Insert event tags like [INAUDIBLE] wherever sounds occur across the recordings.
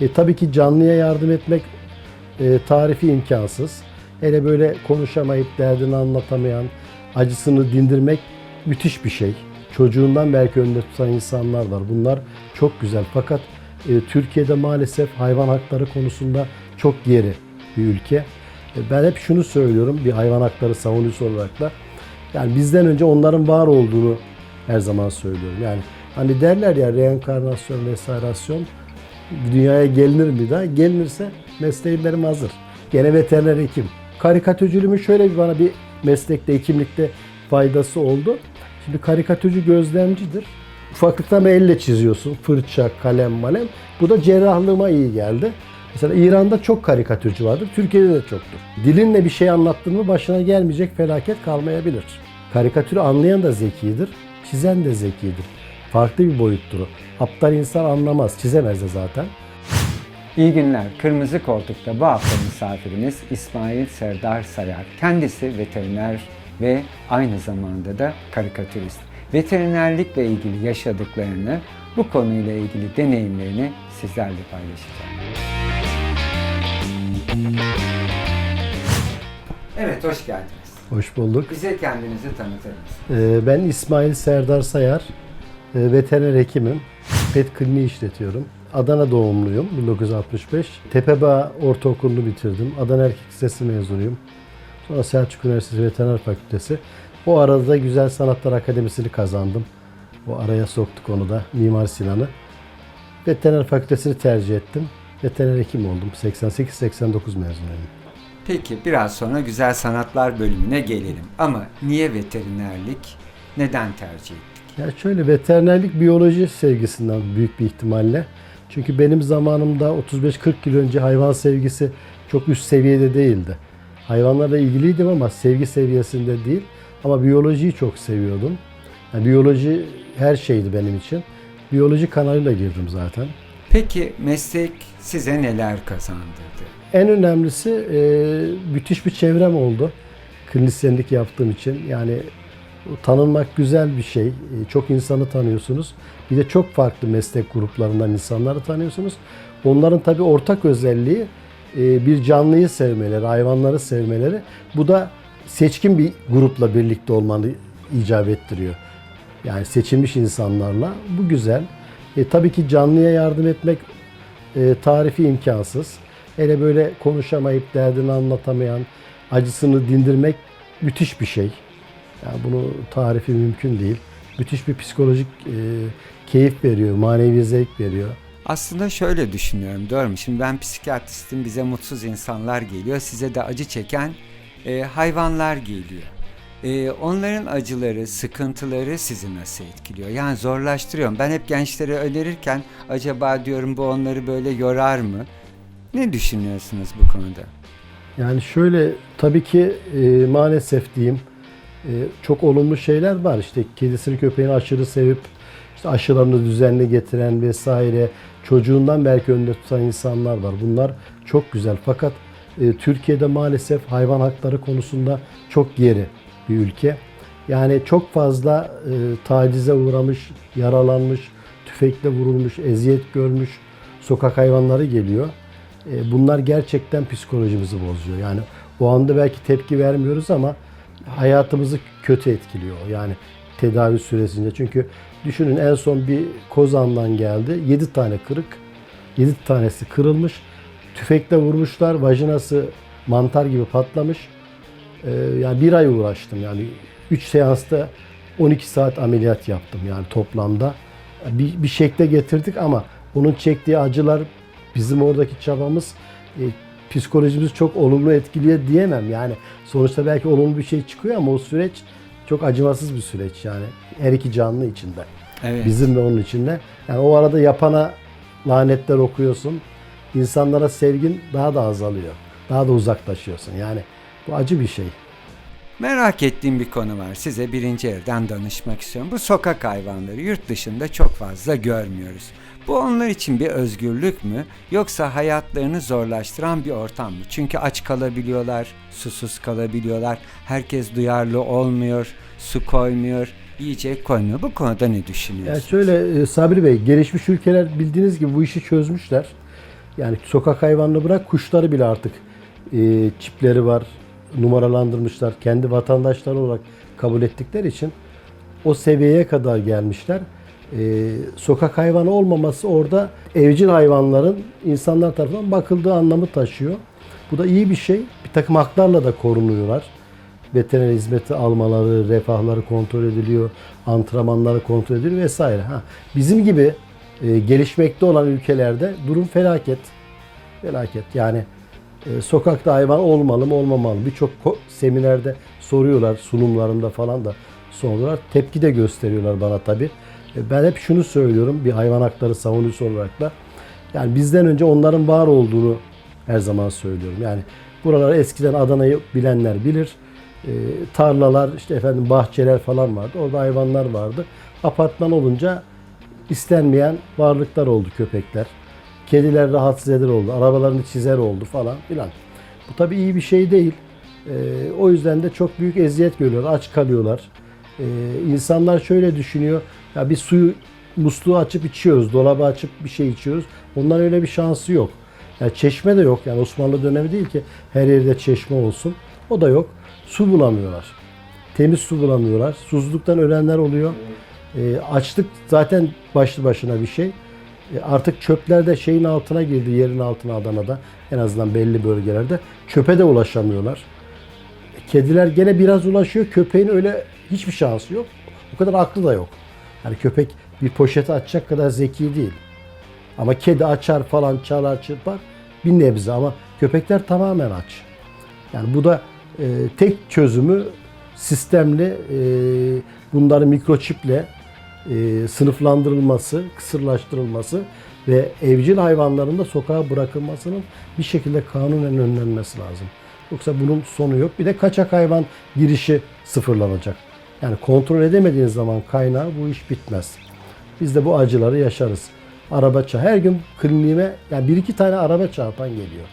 E, tabii ki canlıya yardım etmek e, tarifi imkansız. Hele böyle konuşamayıp derdini anlatamayan, acısını dindirmek müthiş bir şey. Çocuğundan belki önde tutan insanlar var. Bunlar çok güzel. Fakat e, Türkiye'de maalesef hayvan hakları konusunda çok geri bir ülke. E, ben hep şunu söylüyorum bir hayvan hakları savunucusu olarak da. Yani bizden önce onların var olduğunu her zaman söylüyorum. Yani hani derler ya reenkarnasyon, vesairasyon dünyaya gelinir mi daha? Gelinirse mesleğim hazır. Gene veteriner hekim. Karikatürcülüğümün şöyle bir bana bir meslekte, hekimlikte faydası oldu. Şimdi karikatürcü gözlemcidir. Ufaklıktan bir elle çiziyorsun. Fırça, kalem, malem. Bu da cerrahlığıma iyi geldi. Mesela İran'da çok karikatürcü vardır. Türkiye'de de çoktur. Dilinle bir şey anlattın başına gelmeyecek felaket kalmayabilir. Karikatürü anlayan da zekidir. Çizen de zekidir. Farklı bir boyuttur. Aptal insan anlamaz. Çizemez de zaten. İyi günler. Kırmızı Koltuk'ta bu hafta misafirimiz İsmail Serdar Sayar. Kendisi veteriner ve aynı zamanda da karikatürist. Veterinerlikle ilgili yaşadıklarını, bu konuyla ilgili deneyimlerini sizlerle paylaşacağım. Evet, hoş geldiniz. Hoş bulduk. Bize kendinizi tanıtır mısınız? Ee, Ben İsmail Serdar Sayar. Ee, Veteriner hekimim. Pet kliniği işletiyorum. Adana doğumluyum 1965. Tepebağ Ortaokulu'nu bitirdim. Adana Erkek Lisesi mezunuyum. Sonra Selçuk Üniversitesi Veteriner Fakültesi. O arada da Güzel Sanatlar Akademisi'ni kazandım. O araya soktuk onu da Mimar Sinan'ı. Veteriner Fakültesini tercih ettim. Veteriner hekim oldum. 88-89 mezunuyum. Peki biraz sonra Güzel Sanatlar bölümüne gelelim. Ama niye veterinerlik? Neden tercih ettik? Ya şöyle veterinerlik biyoloji sevgisinden büyük bir ihtimalle. Çünkü benim zamanımda 35-40 yıl önce hayvan sevgisi çok üst seviyede değildi. Hayvanlarla ilgiliydim ama sevgi seviyesinde değil. Ama biyolojiyi çok seviyordum. Yani biyoloji her şeydi benim için. Biyoloji kanalıyla girdim zaten. Peki meslek size neler kazandırdı? En önemlisi e, müthiş bir çevrem oldu. Klinisyenlik yaptığım için. Yani tanınmak güzel bir şey. E, çok insanı tanıyorsunuz. Bir de çok farklı meslek gruplarından insanları tanıyorsunuz. Onların tabii ortak özelliği e, bir canlıyı sevmeleri, hayvanları sevmeleri. Bu da seçkin bir grupla birlikte olmanı icap ettiriyor. Yani seçilmiş insanlarla. Bu güzel. E, tabii ki canlıya yardım etmek e, tarifi imkansız. Hele böyle konuşamayıp derdini anlatamayan, acısını dindirmek müthiş bir şey. Yani bunu tarifi mümkün değil. Müthiş bir psikolojik e, keyif veriyor, manevi zevk veriyor. Aslında şöyle düşünüyorum mu? Şimdi ben psikiyatristim bize mutsuz insanlar geliyor. Size de acı çeken e, hayvanlar geliyor. E, onların acıları, sıkıntıları sizi nasıl etkiliyor? Yani zorlaştırıyorum. Ben hep gençlere önerirken acaba diyorum bu onları böyle yorar mı? Ne düşünüyorsunuz bu konuda? Yani şöyle tabii ki e, maalesef diyeyim e, çok olumlu şeyler var. İşte kedisini köpeğini aşırı sevip işte aşılarını düzenli getiren vesaire çocuğundan belki önde tutan insanlar var. Bunlar çok güzel. Fakat e, Türkiye'de maalesef hayvan hakları konusunda çok geri bir ülke. Yani çok fazla e, tacize uğramış, yaralanmış, tüfekle vurulmuş, eziyet görmüş sokak hayvanları geliyor. E, bunlar gerçekten psikolojimizi bozuyor. Yani o anda belki tepki vermiyoruz ama hayatımızı kötü etkiliyor. Yani tedavi süresince. Çünkü düşünün en son bir kozandan geldi. 7 tane kırık. 7 tanesi kırılmış. Tüfekle vurmuşlar. Vajinası mantar gibi patlamış. Ee, yani bir ay uğraştım. Yani 3 seansta 12 saat ameliyat yaptım yani toplamda. Bir, bir şekle getirdik ama onun çektiği acılar bizim oradaki çabamız e, psikolojimizi çok olumlu etkiliyor diyemem. Yani sonuçta belki olumlu bir şey çıkıyor ama o süreç çok acımasız bir süreç yani her iki canlı içinde. Evet. Bizim de onun içinde. Yani o arada yapana lanetler okuyorsun. İnsanlara sevgin daha da azalıyor. Daha da uzaklaşıyorsun. Yani bu acı bir şey. Merak ettiğim bir konu var. Size birinci elden danışmak istiyorum. Bu sokak hayvanları yurt dışında çok fazla görmüyoruz. Bu onlar için bir özgürlük mü yoksa hayatlarını zorlaştıran bir ortam mı? Çünkü aç kalabiliyorlar, susuz kalabiliyorlar. Herkes duyarlı olmuyor, su koymuyor. yiyecek koymuyor. Bu konuda ne Yani düşünüyorsunuz? şöyle e, Sabri Bey, gelişmiş ülkeler bildiğiniz gibi bu işi çözmüşler. Yani sokak hayvanını bırak kuşları bile artık e, çipleri var, numaralandırmışlar. Kendi vatandaşları olarak kabul ettikleri için o seviyeye kadar gelmişler. E, sokak hayvanı olmaması orada evcil hayvanların insanlar tarafından bakıldığı anlamı taşıyor. Bu da iyi bir şey. Bir takım haklarla da korunuyorlar. Veteriner hizmeti almaları, refahları kontrol ediliyor, antrenmanları kontrol ediliyor vesaire. Ha, bizim gibi e, gelişmekte olan ülkelerde durum felaket. Felaket. Yani e, sokakta hayvan olmalı mı olmamalı mı? Birçok seminerde soruyorlar, sunumlarında falan da soruyorlar. Tepki de gösteriyorlar bana tabii. E, ben hep şunu söylüyorum bir hayvan hakları savunucusu olarak da. Yani bizden önce onların var olduğunu her zaman söylüyorum. Yani buralar eskiden Adana'yı bilenler bilir. E, tarlalar, işte efendim bahçeler falan vardı. Orada hayvanlar vardı. Apartman olunca istenmeyen varlıklar oldu köpekler. Kediler rahatsız eder oldu. Arabalarını çizer oldu falan filan. Bu tabii iyi bir şey değil. Ee, o yüzden de çok büyük eziyet görüyorlar. Aç kalıyorlar. Ee, insanlar şöyle düşünüyor. Ya bir suyu musluğu açıp içiyoruz. Dolabı açıp bir şey içiyoruz. Onların öyle bir şansı yok. Ya çeşme de yok. Yani Osmanlı dönemi değil ki her yerde çeşme olsun. O da yok. Su bulamıyorlar. Temiz su bulamıyorlar. Susuzluktan ölenler oluyor. E, açlık zaten başlı başına bir şey. E, artık çöpler de şeyin altına girdi, yerin altına Adana'da. En azından belli bölgelerde. Çöpe de ulaşamıyorlar. Kediler gene biraz ulaşıyor. Köpeğin öyle hiçbir şansı yok. O kadar aklı da yok. Yani köpek bir poşete açacak kadar zeki değil. Ama kedi açar falan çalar çırpar bir nebze ama köpekler tamamen aç. Yani bu da e, tek çözümü sistemli e, bunların mikroçiple e, sınıflandırılması, kısırlaştırılması ve evcil hayvanların da sokağa bırakılmasının bir şekilde kanunen önlenmesi lazım. Yoksa bunun sonu yok. Bir de kaçak hayvan girişi sıfırlanacak. Yani kontrol edemediğiniz zaman kaynağı bu iş bitmez. Biz de bu acıları yaşarız. Araba çarp. Her gün kliniğime yani bir iki tane araba çarpan geliyor.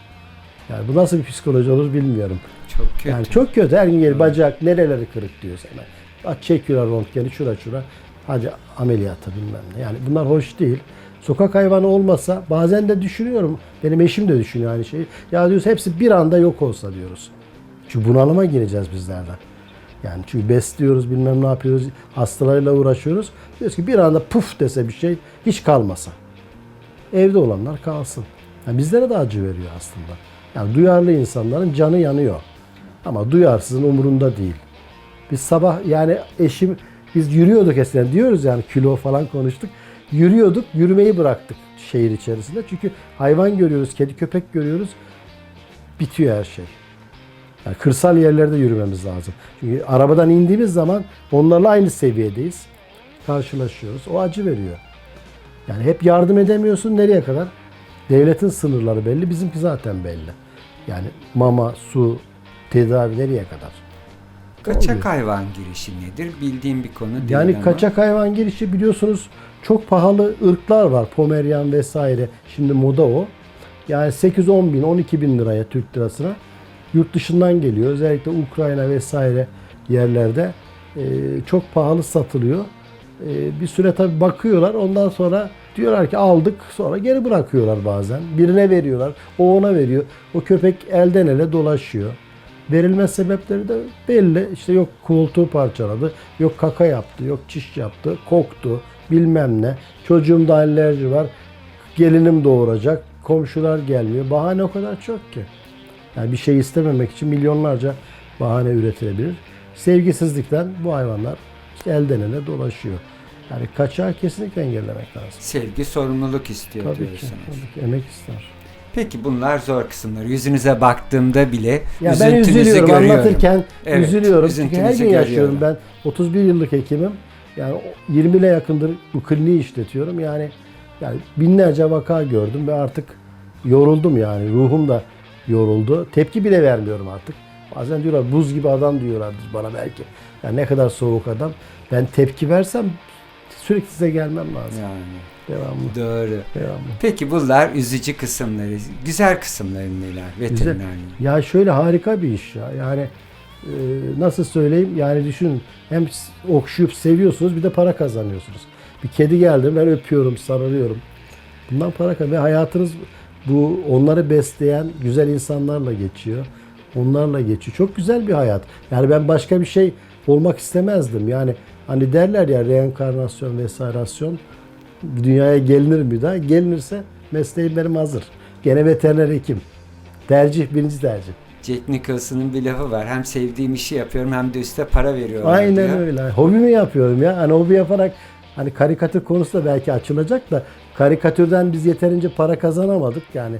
Yani bu nasıl bir psikoloji olur bilmiyorum. Çok kötü. Yani çok kötü. Her gün geliyor bacak nereleri kırık diyor sana. Bak çekiyorlar röntgeni şura şura. Hadi ameliyata bilmem ne. Yani bunlar hoş değil. Sokak hayvanı olmasa bazen de düşünüyorum. Benim eşim de düşünüyor aynı şeyi. Ya diyoruz hepsi bir anda yok olsa diyoruz. Çünkü bunalıma gireceğiz bizlerden. Yani çünkü besliyoruz bilmem ne yapıyoruz. Hastalarıyla uğraşıyoruz. Diyoruz ki bir anda puf dese bir şey hiç kalmasa. Evde olanlar kalsın. Yani bizlere de acı veriyor aslında. Yani duyarlı insanların canı yanıyor. Ama duyarsızın umurunda değil. Biz sabah yani eşim biz yürüyorduk eskiden diyoruz yani kilo falan konuştuk. Yürüyorduk, yürümeyi bıraktık şehir içerisinde. Çünkü hayvan görüyoruz, kedi köpek görüyoruz. Bitiyor her şey. Yani kırsal yerlerde yürümemiz lazım. Çünkü arabadan indiğimiz zaman onlarla aynı seviyedeyiz. Karşılaşıyoruz. O acı veriyor. Yani hep yardım edemiyorsun nereye kadar? Devletin sınırları belli, bizimki zaten belli. Yani mama, su, tedavi nereye kadar? Kaçak oluyor. hayvan girişi nedir? Bildiğim bir konu değil Yani ama. kaçak hayvan girişi biliyorsunuz çok pahalı ırklar var. Pomeryan vesaire. Şimdi moda o. Yani 8-10 bin, 12 bin liraya Türk lirasına yurt dışından geliyor. Özellikle Ukrayna vesaire yerlerde e, çok pahalı satılıyor. E, bir süre tabii bakıyorlar. Ondan sonra diyorlar ki aldık sonra geri bırakıyorlar bazen. Birine veriyorlar. O ona veriyor. O köpek elden ele dolaşıyor. Verilme sebepleri de belli. İşte yok koltuğu parçaladı, yok kaka yaptı, yok çiş yaptı, koktu, bilmem ne. Çocuğumda alerji var, gelinim doğuracak, komşular gelmiyor. Bahane o kadar çok ki. Yani bir şey istememek için milyonlarca bahane üretilebilir. Sevgisizlikten bu hayvanlar işte elden ele dolaşıyor. Yani kaçağı kesinlikle engellemek lazım. Sevgi sorumluluk istiyor Tabii ki, diyorsunuz. tabii ki emek ister. Peki bunlar zor kısımları. Yüzünüze baktığımda bile Ya ben üzüntünüzü üzülüyorum görüyorum. anlatırken Evet, üzülüyorum. Çünkü her gün yaşıyorum ben. 31 yıllık hekimim. Yani o- 20 ile yakındır bu kliniği işletiyorum. Yani yani binlerce vaka gördüm ve artık yoruldum yani. Ruhum da yoruldu. Tepki bile vermiyorum artık. Bazen diyorlar buz gibi adam diyorlar bana belki. Yani ne kadar soğuk adam. Ben tepki versem sürekli size gelmem lazım. Yani Devamlı. doğru. Devamlı. Peki bunlar üzücü kısımları. Güzel kısımları neler? Veterinerliğin. Ya şöyle harika bir iş ya. Yani e, nasıl söyleyeyim yani düşünün hem okşayıp seviyorsunuz bir de para kazanıyorsunuz. Bir kedi geldi ben öpüyorum, sarılıyorum. Bundan para kazan ve hayatınız bu onları besleyen güzel insanlarla geçiyor. Onlarla geçiyor. Çok güzel bir hayat. Yani ben başka bir şey olmak istemezdim. Yani hani derler ya reenkarnasyon vesairasyon dünyaya gelinir mi daha? Gelinirse mesleğim benim hazır. Gene veteriner hekim. Tercih birinci tercih. Jack Nicholson'ın bir lafı var. Hem sevdiğim işi yapıyorum hem de üstte para veriyorlar Aynen diyor. öyle. Hobimi yapıyorum ya. Hani hobi yaparak hani karikatür konusu da belki açılacak da karikatürden biz yeterince para kazanamadık. Yani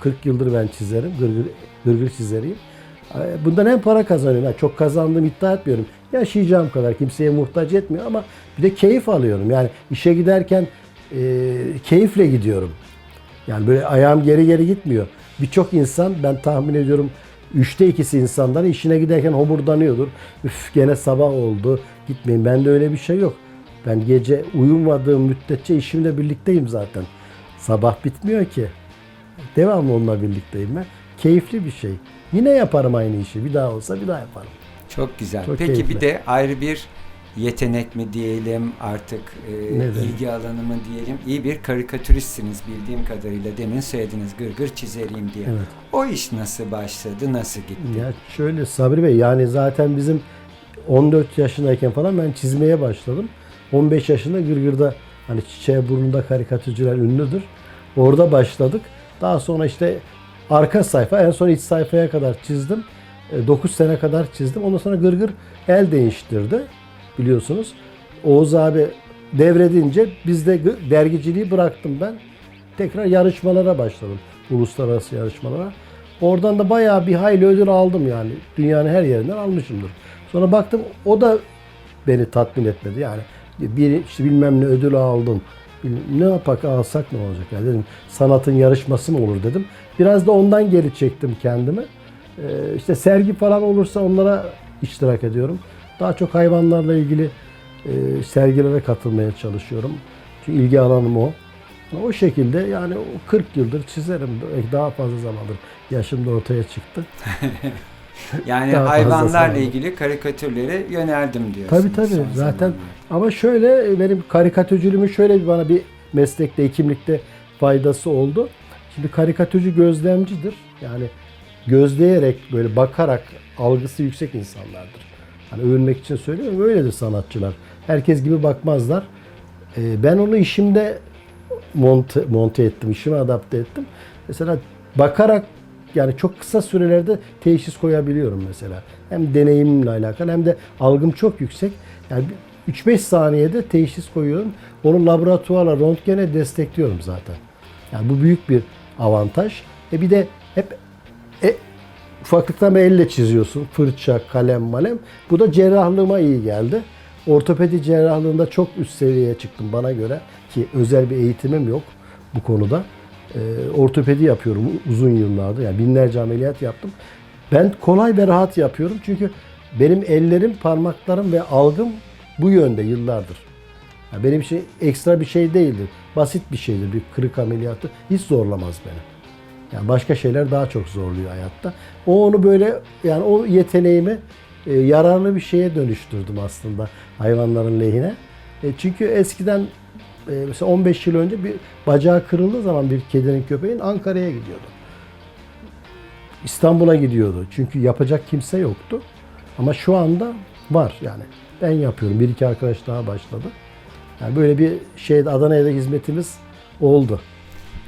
40 yıldır ben çizerim. Gırgır, gırgır çizeriyim. Ee, Bundan hem para kazanıyorum. Yani çok kazandığımı iddia etmiyorum. Yaşayacağım kadar kimseye muhtaç etmiyor ama bir de keyif alıyorum. Yani işe giderken e, keyifle gidiyorum. Yani böyle ayağım geri geri gitmiyor. Birçok insan ben tahmin ediyorum üçte ikisi insanların işine giderken homurdanıyordur. Üf gene sabah oldu gitmeyin. Bende öyle bir şey yok. Ben gece uyumadığım müddetçe işimle birlikteyim zaten. Sabah bitmiyor ki. Devamlı onunla birlikteyim ben. Keyifli bir şey. Yine yaparım aynı işi. Bir daha olsa bir daha yaparım. Çok güzel. Çok Peki keyifli. bir de ayrı bir yetenek mi diyelim artık e, ilgi alanı mı diyelim iyi bir karikatüristsiniz bildiğim kadarıyla demin söylediniz gırgır çizeriyim diye. Evet. O iş nasıl başladı nasıl gitti? Ya şöyle Sabri Bey yani zaten bizim 14 yaşındayken falan ben çizmeye başladım. 15 yaşında Gırgır'da hani çiçeğe burnunda karikatürcüler ünlüdür. Orada başladık. Daha sonra işte arka sayfa en son iç sayfaya kadar çizdim. 9 sene kadar çizdim. Ondan sonra Gırgır el değiştirdi biliyorsunuz. Oğuz abi devredince biz de dergiciliği bıraktım ben. Tekrar yarışmalara başladım. Uluslararası yarışmalara. Oradan da bayağı bir hayli ödül aldım yani. Dünyanın her yerinden almışımdır. Sonra baktım o da beni tatmin etmedi. Yani bir işte bilmem ne ödül aldım. Ne yapak alsak ne olacak yani dedim. Sanatın yarışması mı olur dedim. Biraz da ondan geri çektim kendimi. Ee, işte sergi falan olursa onlara iştirak ediyorum. Daha çok hayvanlarla ilgili e, sergilere katılmaya çalışıyorum. Çünkü ilgi alanım o. O şekilde yani o 40 yıldır çizerim. Daha fazla zamandır yaşım da ortaya çıktı. [LAUGHS] [LAUGHS] Yani Daha hayvanlarla ilgili karikatürlere yöneldim diyorsunuz. Tabii tabii. Zaten zamanlarda. ama şöyle benim karikatürcülüğümün şöyle bir bana bir meslekte, hekimlikte faydası oldu. Şimdi karikatürcü gözlemcidir. Yani gözleyerek böyle bakarak algısı yüksek insanlardır. Hani övünmek için söylüyorum. Öyledir sanatçılar. Herkes gibi bakmazlar. Ee, ben onu işimde monte, monte ettim, işime adapte ettim. Mesela bakarak yani çok kısa sürelerde teşhis koyabiliyorum mesela. Hem deneyimimle alakalı hem de algım çok yüksek. Yani bir 3-5 saniyede teşhis koyuyorum. Onu laboratuvarla, röntgene destekliyorum zaten. Yani bu büyük bir avantaj. E bir de hep e, ufaklıktan beri elle çiziyorsun. Fırça, kalem, malem. Bu da cerrahlığıma iyi geldi. Ortopedi cerrahlığında çok üst seviyeye çıktım bana göre. Ki özel bir eğitimim yok bu konuda. Ee, ortopedi yapıyorum uzun yıllardır. Yani binlerce ameliyat yaptım. Ben kolay ve rahat yapıyorum. Çünkü benim ellerim, parmaklarım ve algım bu yönde yıllardır. Yani benim için ekstra bir şey değildir. Basit bir şeydir. Bir kırık ameliyatı hiç zorlamaz beni. Yani başka şeyler daha çok zorluyor hayatta. O onu böyle yani o yeteneğimi e, yararlı bir şeye dönüştürdüm aslında hayvanların lehine. E, çünkü eskiden e, mesela 15 yıl önce bir bacağı kırıldığı zaman bir kedinin köpeğin Ankara'ya gidiyordu. İstanbul'a gidiyordu. Çünkü yapacak kimse yoktu. Ama şu anda var yani. Ben yapıyorum. Bir iki arkadaş daha başladı. Yani böyle bir şey Adana'ya da hizmetimiz oldu.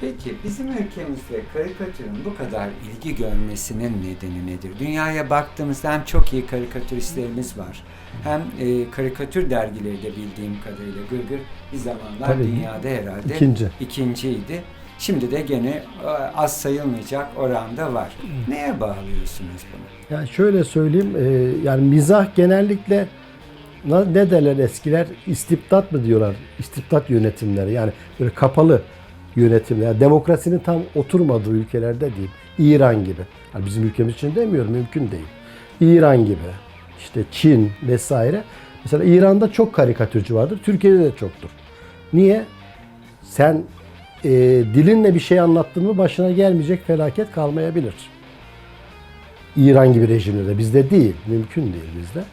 Peki bizim ülkemizde karikatürün bu kadar ilgi görmesinin nedeni nedir? Dünyaya baktığımızda hem çok iyi karikatüristlerimiz var. Hem e, karikatür dergileri de bildiğim kadarıyla Gırgır bir zamanlar Tabii. dünyada herhalde İkinci. ikinciydi. Şimdi de gene e, az sayılmayacak oranda var. Neye bağlıyorsunuz bunu? Yani şöyle söyleyeyim, e, yani mizah genellikle ne derler eskiler istibdat mı diyorlar? İstibdat yönetimleri yani böyle kapalı yönetimler. Yani demokrasinin tam oturmadığı ülkelerde değil. İran gibi. Yani bizim ülkemiz için demiyorum mümkün değil. İran gibi. işte Çin vesaire. Mesela İran'da çok karikatürcü vardır. Türkiye'de de çoktur. Niye? Sen e, dilinle bir şey anlattın mı başına gelmeyecek felaket kalmayabilir. İran gibi rejimlerde bizde değil, mümkün değil bizde.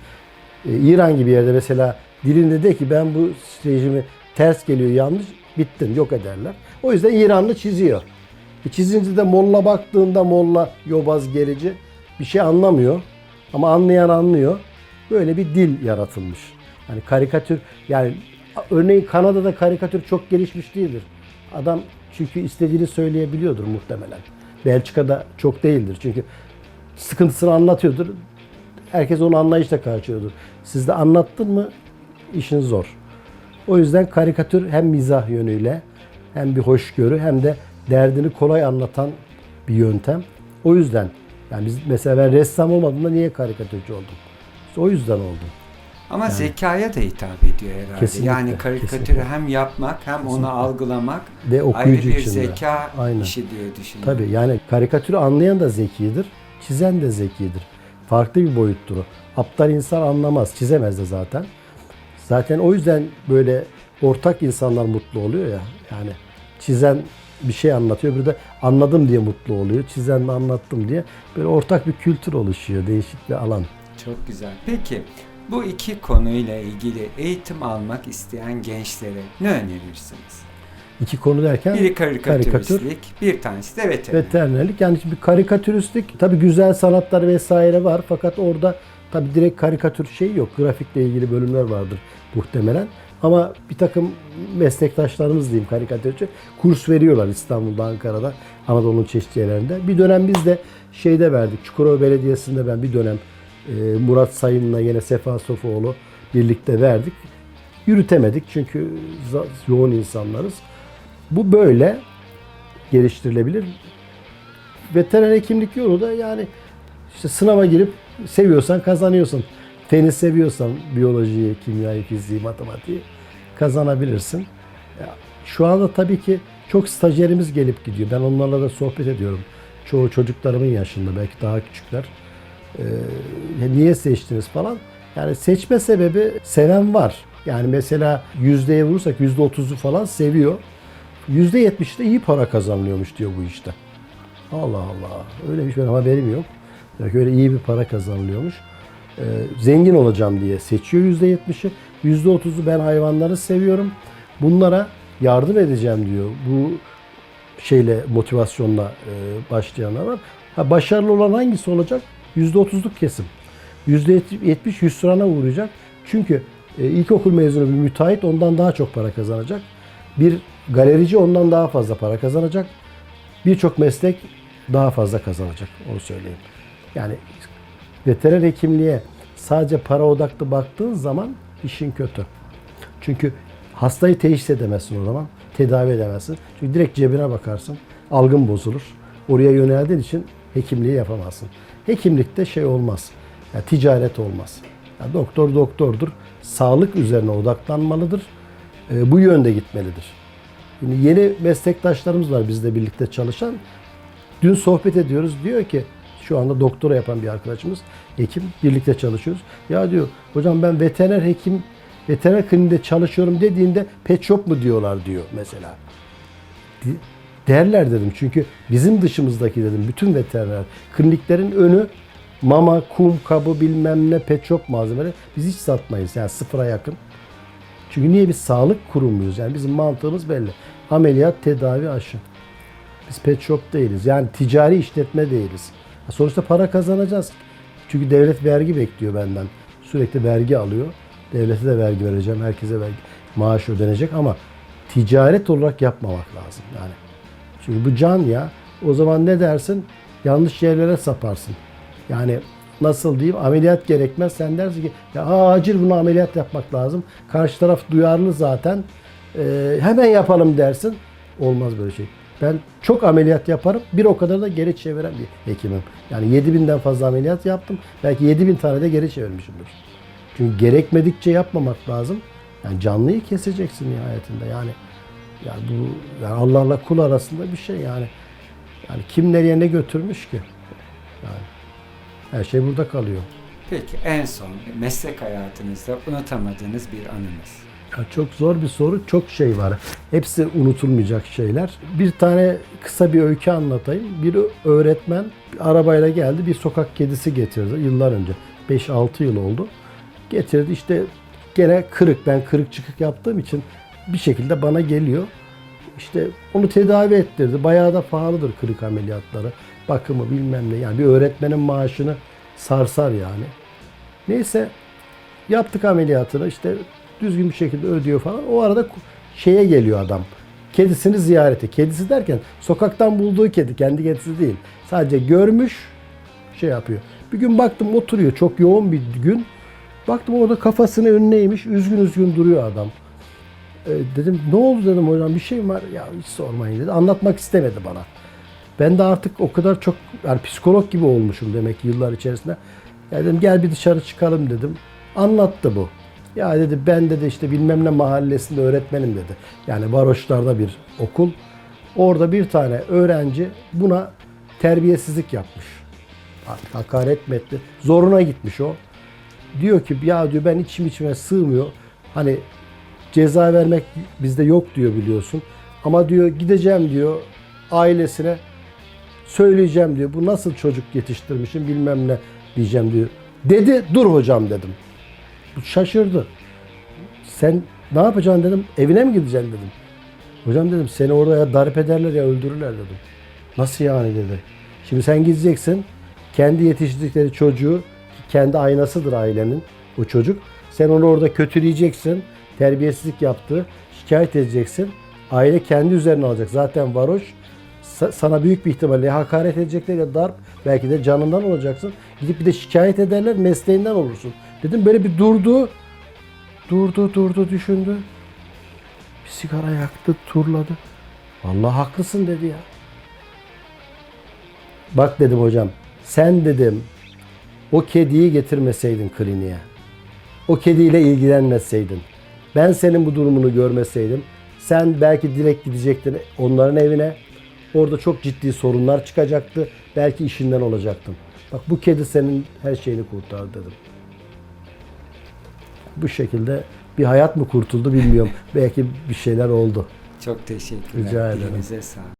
E, İran gibi yerde mesela dilinde de ki ben bu rejimi ters geliyor yanlış bittin yok ederler. O yüzden İranlı çiziyor. E, çizince de Molla baktığında Molla yobaz gerici bir şey anlamıyor. Ama anlayan anlıyor. Böyle bir dil yaratılmış. Yani karikatür yani örneğin Kanada'da karikatür çok gelişmiş değildir. Adam çünkü istediğini söyleyebiliyordur muhtemelen. Belçika'da çok değildir. Çünkü sıkıntısını anlatıyordur. Herkes onu anlayışla karşılıyordur. Sizde anlattın mı işin zor. O yüzden karikatür hem mizah yönüyle hem bir hoşgörü hem de derdini kolay anlatan bir yöntem. O yüzden yani biz mesela ben ressam olmadığımda niye karikatürcü oldum? İşte o yüzden oldum. Ama zekaya da hitap ediyor herhalde. Kesinlikle, yani karikatürü kesinlikle. hem yapmak hem onu Kesinlikle. algılamak Ve ayrı okuyucu bir için de. zeka Aynen. işi diye düşünüyorum. Tabii yani karikatürü anlayan da zekidir, çizen de zekidir. Farklı bir boyuttur o. Aptal insan anlamaz, çizemez de zaten. Zaten o yüzden böyle ortak insanlar mutlu oluyor ya. Yani çizen bir şey anlatıyor, bir de anladım diye mutlu oluyor. Çizen de anlattım diye böyle ortak bir kültür oluşuyor, değişik bir alan. Çok güzel. Peki bu iki konuyla ilgili eğitim almak isteyen gençlere ne önerirsiniz? İki konu derken Biri karikatüristlik, bir tanesi de veteriner. veterinerlik. Yani şimdi bir karikatüristlik tabii güzel sanatlar vesaire var fakat orada tabii direkt karikatür şey yok. Grafikle ilgili bölümler vardır muhtemelen. Ama bir takım meslektaşlarımız diyeyim karikatürcü kurs veriyorlar İstanbul'da, Ankara'da, Anadolu'nun çeşitli yerlerinde. Bir dönem biz de şeyde verdik. Çukurova Belediyesi'nde ben bir dönem e, Murat Sayın'la yine Sefa Sofuoğlu birlikte verdik. Yürütemedik çünkü yoğun insanlarız. Bu böyle geliştirilebilir. Veteriner hekimlik yolu da yani işte sınava girip seviyorsan kazanıyorsun. Feni seviyorsan biyolojiyi, kimyayı, fiziği, matematiği kazanabilirsin. Şu anda tabii ki çok stajyerimiz gelip gidiyor. Ben onlarla da sohbet ediyorum. Çoğu çocuklarımın yaşında belki daha küçükler. Ee, niye seçtiniz falan. Yani seçme sebebi seven var. Yani mesela yüzdeye vurursak yüzde otuzu falan seviyor. Yüzde yetmiş de iyi para kazanılıyormuş diyor bu işte. Allah Allah. Öyle bir şey haberim yok. Yani öyle iyi bir para kazanılıyormuş. Ee, zengin olacağım diye seçiyor yüzde yetmişi. Yüzde otuzu ben hayvanları seviyorum. Bunlara yardım edeceğim diyor. Bu şeyle motivasyonla e, başlayanlar var. Ha, başarılı olan hangisi olacak? Yüzde otuzluk kesim. Yüzde yetmiş hüsrana uğrayacak. Çünkü e, ilkokul mezunu bir müteahhit ondan daha çok para kazanacak. Bir galerici ondan daha fazla para kazanacak. Birçok meslek daha fazla kazanacak. Onu söyleyeyim. Yani veteriner hekimliğe sadece para odaklı baktığın zaman işin kötü. Çünkü hastayı teşhis edemezsin o zaman. Tedavi edemezsin. Çünkü direkt cebine bakarsın. Algın bozulur. Oraya yöneldiğin için hekimliği yapamazsın. Hekimlikte şey olmaz. Yani ticaret olmaz. Yani doktor doktordur. Sağlık üzerine odaklanmalıdır. Ee, bu yönde gitmelidir. Şimdi yeni meslektaşlarımız var bizle birlikte çalışan. Dün sohbet ediyoruz. Diyor ki şu anda doktora yapan bir arkadaşımız hekim birlikte çalışıyoruz. Ya diyor hocam ben veteriner hekim veteriner kliniğinde çalışıyorum dediğinde pet shop mu diyorlar diyor mesela. Derler dedim çünkü bizim dışımızdaki dedim bütün veteriner kliniklerin önü mama, kum kabı bilmem ne pet shop malzemeleri biz hiç satmayız yani sıfıra yakın. Çünkü niye biz sağlık kurumuyuz? Yani bizim mantığımız belli. Ameliyat, tedavi, aşı. Biz pet shop değiliz. Yani ticari işletme değiliz. Sonuçta para kazanacağız. Çünkü devlet vergi bekliyor benden. Sürekli vergi alıyor. Devlete de vergi vereceğim. Herkese vergi, maaş ödenecek ama ticaret olarak yapmamak lazım. Yani çünkü bu can ya. O zaman ne dersin? Yanlış yerlere saparsın. Yani nasıl diyeyim ameliyat gerekmez. Sen dersin ki ya acil bunu ameliyat yapmak lazım. Karşı taraf duyarlı zaten. Ee, hemen yapalım dersin. Olmaz böyle şey. Ben çok ameliyat yaparım. Bir o kadar da geri çeviren bir hekimim. Yani 7000'den fazla ameliyat yaptım. Belki 7000 tane de geri çevirmişimdir. Çünkü gerekmedikçe yapmamak lazım. Yani canlıyı keseceksin nihayetinde. Yani yani bu yani Allah'la kul arasında bir şey yani. Yani kim nereye ne götürmüş ki? Yani her şey burada kalıyor. Peki en son meslek hayatınızda unutamadığınız bir anınız. Ya çok zor bir soru. Çok şey var. Hepsi unutulmayacak şeyler. Bir tane kısa bir öykü anlatayım. Bir öğretmen arabayla geldi. Bir sokak kedisi getirdi yıllar önce. 5-6 yıl oldu. Getirdi işte gene kırık. Ben kırık çıkık yaptığım için bir şekilde bana geliyor. İşte onu tedavi ettirdi. Bayağı da pahalıdır kırık ameliyatları. Bakımı bilmem ne. Yani bir öğretmenin maaşını sarsar yani. Neyse yaptık ameliyatını işte düzgün bir şekilde ödüyor falan. O arada şeye geliyor adam. Kedisini ziyarete. Kedisi derken sokaktan bulduğu kedi. Kendi kedisi değil. Sadece görmüş şey yapıyor. Bir gün baktım oturuyor. Çok yoğun bir gün. Baktım orada kafasını önüne eğmiş. Üzgün üzgün duruyor adam. E, dedim ne oldu dedim hocam bir şey var? Ya hiç sormayın dedi. Anlatmak istemedi bana. Ben de artık o kadar çok yani psikolog gibi olmuşum demek yıllar içerisinde. Ya dedim gel bir dışarı çıkalım dedim. Anlattı bu. Ya dedi ben dedi işte bilmem ne mahallesinde öğretmenim dedi. Yani varoşlarda bir okul. Orada bir tane öğrenci buna terbiyesizlik yapmış. Hakaret mi etti? Zoruna gitmiş o. Diyor ki ya diyor ben içim içime sığmıyor. Hani ceza vermek bizde yok diyor biliyorsun. Ama diyor gideceğim diyor ailesine söyleyeceğim diyor. Bu nasıl çocuk yetiştirmişim bilmem ne diyeceğim diyor. Dedi dur hocam dedim. Şaşırdı. Sen ne yapacaksın dedim. Evine mi gideceksin dedim. Hocam dedim seni orada ya darp ederler ya öldürürler dedim. Nasıl yani dedi. Şimdi sen gideceksin. Kendi yetiştirdikleri çocuğu kendi aynasıdır ailenin o çocuk. Sen onu orada kötüleyeceksin. Terbiyesizlik yaptı. Şikayet edeceksin. Aile kendi üzerine alacak. Zaten varoş. Sa- Sana büyük bir ihtimalle hakaret edecekler ya darp. Belki de canından olacaksın. Gidip bir de şikayet ederler mesleğinden olursun. Dedim böyle bir durdu. Durdu durdu düşündü. Bir sigara yaktı turladı. Vallahi haklısın dedi ya. Bak dedim hocam sen dedim o kediyi getirmeseydin kliniğe. O kediyle ilgilenmeseydin. Ben senin bu durumunu görmeseydim. Sen belki direkt gidecektin onların evine. Orada çok ciddi sorunlar çıkacaktı. Belki işinden olacaktın. Bak bu kedi senin her şeyini kurtardı dedim. Bu şekilde bir hayat mı kurtuldu bilmiyorum. [LAUGHS] belki bir şeyler oldu. Çok teşekkürler. Rica ederim. Dilinize sağlık.